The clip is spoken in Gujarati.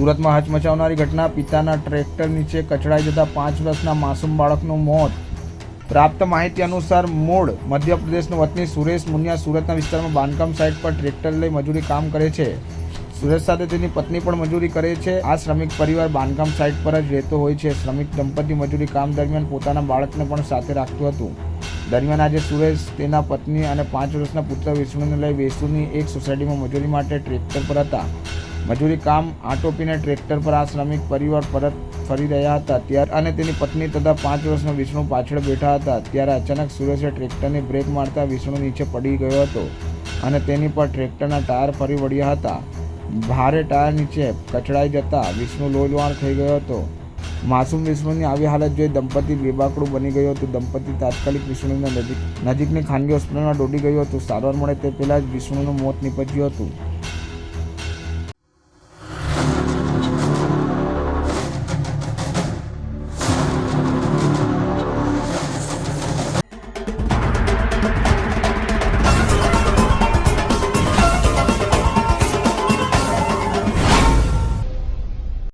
સુરતમાં હચમચાવનારી ઘટના. પિતાના ટ્રેક્ટર નીચે કચડાઈ જતા પાંચ વર્ષના માસૂમ બાળકનું મોત. પ્રાપ્ત માહિતી અનુસાર મૂળ મધ્યપ્રદેશનો વતની સુરેશ મુનિયા સુરતના વિસ્તારમાં બાંધકામ સાઇટ પર ટ્રેક્ટર લઈ મજૂરી કામ કરે છે. સુરેશ સાથે તેની પત્ની પણ મજૂરી કરે છે. આ શ્રમિક પરિવાર બાંધકામ સાઇટ પર જ રહેતો હોય છે. શ્રમિક દંપતી મજૂરી કામ દરમિયાન પોતાના બાળકને પણ સાથે રાખતું હતું. દરમિયાન આજે સુરેશ તેના પત્ની અને પાંચ વર્ષના પુત્ર વિષ્ણુને લઈ વેસુની એક સોસાયટીમાં મજૂરી માટે ટ્રેક્ટર પર હતા. મજૂરી કામ આટોપીને ટ્રેક્ટર પર આ શ્રમિક પરિવાર પરત ફરી રહ્યા હતા. ત્યારે અને તેની પત્ની તથા પાંચ વર્ષનો વિષ્ણુ પાછળ બેઠા હતા. ત્યારે અચાનક સુરેશે ટ્રેક્ટરની બ્રેક મારતા વિષ્ણુ નીચે પડી ગયો હતો અને તેની પર ટ્રેક્ટરના ટાયર ફરી વળ્યા હતા. ભારે ટાયર નીચે કચડાઈ જતા વિષ્ણુ લોહીલુહાણ થઈ ગયો હતો. માસૂમ વિષ્ણુની આવી હાલત જોઈ દંપતી બેબાકડું બની ગયું હતું. દંપતી તાત્કાલિક વિષ્ણુના નજીક નજીકની ખાનગી હોસ્પિટલમાં દોડી ગયું હતું. સારવાર મળે તે પહેલાં જ વિષ્ણુનું મોત નીપજ્યું હતું.